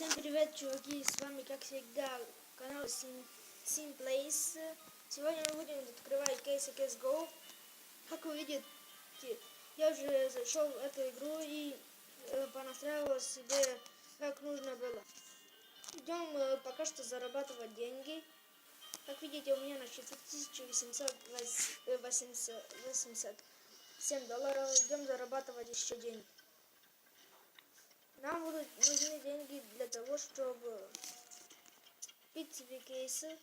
Всем привет, чуваки! С вами, как всегда, канал Sim, Sim Plays. Сегодня мы будем открывать кейсы CSGO. Как вы видите, я уже зашел в эту игру и э, понастраивал себе, как нужно было. Идем э, пока что зарабатывать деньги. Как видите, у меня на счету 1887 долларов. Идем зарабатывать еще деньги. Нам будут нужны деньги купить себе кейсы.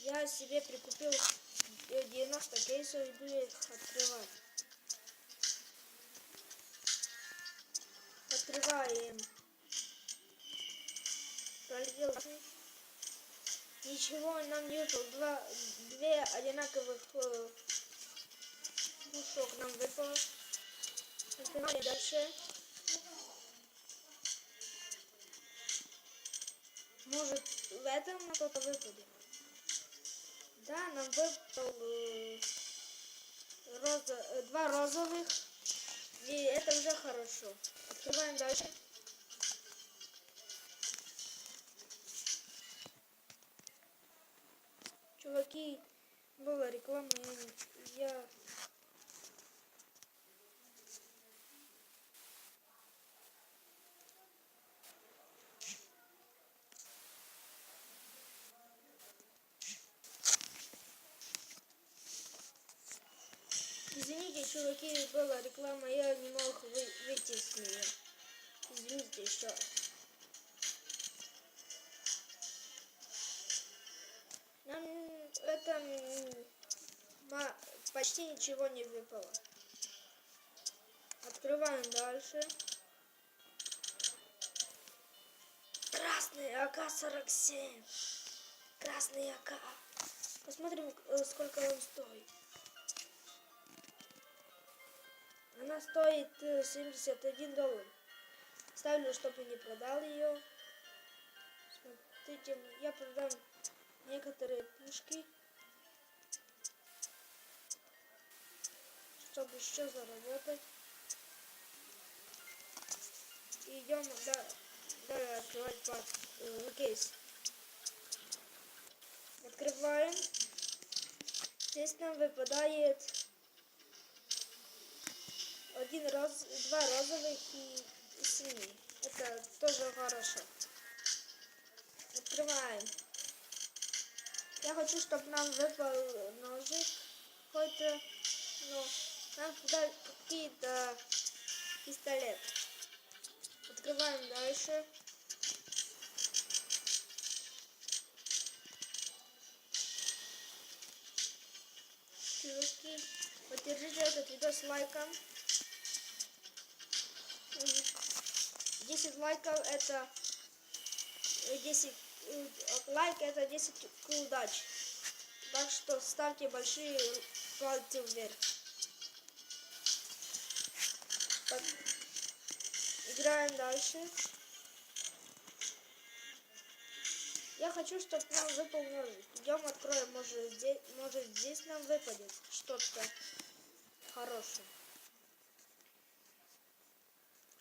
Я себе прикупил 90 кейсов и буду их открывать. Открываем. Пролетел. Ничего нам не выпало. Два, две одинаковых э, пушок нам выпало. Открываем дальше. Может в этом что-то выпадет. Да, нам выпал э, роза, э, два розовых. И это уже хорошо. Открываем дальше. Чуваки, была реклама, я, я Чуваки, была реклама, я не мог вы, выйти с нее. Извините, что... Нам это почти ничего не выпало. Открываем дальше. Красный АК-47. Красный АК. Посмотрим, э, сколько он стоит. Она стоит 71 э, доллар. Ставлю, чтобы не продал ее. Смотрите, я продам некоторые пушки. Чтобы еще заработать. Идем да, да, открывать пак, э, кейс. Открываем. Здесь нам выпадает один роз, два розовых и синий. Это тоже хорошо. Открываем. Я хочу, чтобы нам выпал ножик какой-то, ну, нам туда какие-то пистолет. Открываем дальше. Чуваки, поддержите этот видос лайком. 10 лайков это 10 э, лайк это 10 удач. Так что ставьте большие пальцы вверх. Так. Играем дальше. Я хочу, чтобы нам выпал ножик. Идем откроем, может здесь, может здесь нам выпадет что-то хорошее.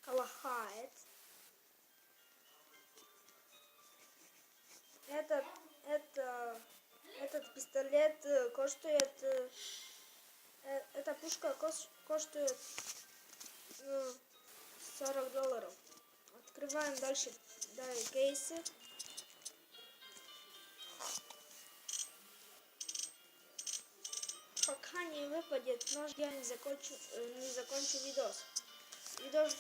Калахает. Этот, это, этот пистолет э, коштует, э, э, эта пушка коштует 40 долларов. Открываем дальше далее кейсы. Пока не выпадет нож, я не закончу, не закончу видос. Видос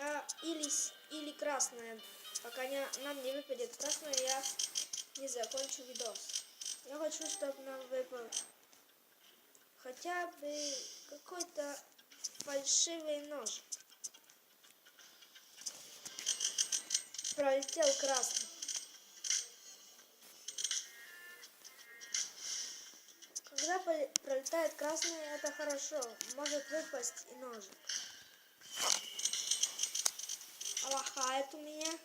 а, или, или красная Пока не, нам не выпадет красное, я не закончу видос. Я хочу, чтобы нам выпал хотя бы какой-то фальшивый нож. Пролетел красный. Когда пролетает красный, это хорошо. Может выпасть и ножик. Лохает у меня.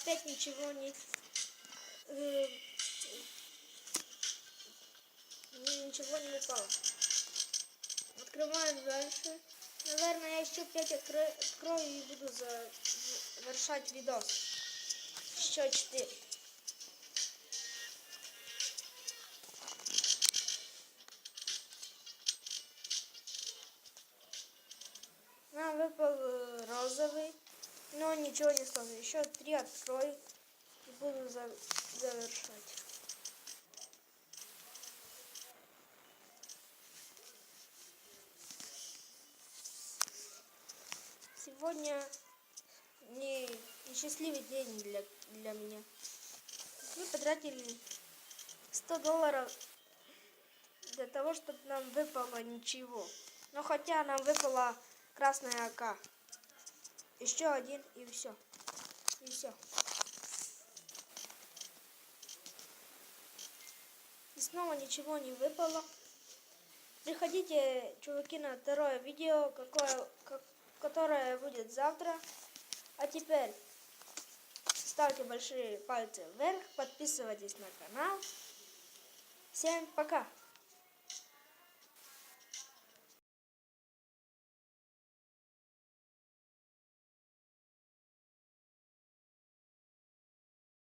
Опять ничего не... э, ни- ничего не упало. Открываем дальше. Наверное, я еще 5 открою, открою и буду за- завершать видос. Еще 4. Нам выпал э, розовый, но ничего не сложно. Еще три открою и буду за- завершать. Сегодня не несчастливый день для, для меня. Мы потратили 100 долларов для того, чтобы нам выпало ничего. Но хотя нам выпала красная АК. Еще один и все. И все. И снова ничего не выпало. Приходите, чуваки, на второе видео, какое, ко- которое будет завтра. А теперь ставьте большие пальцы вверх, подписывайтесь на канал. Всем пока!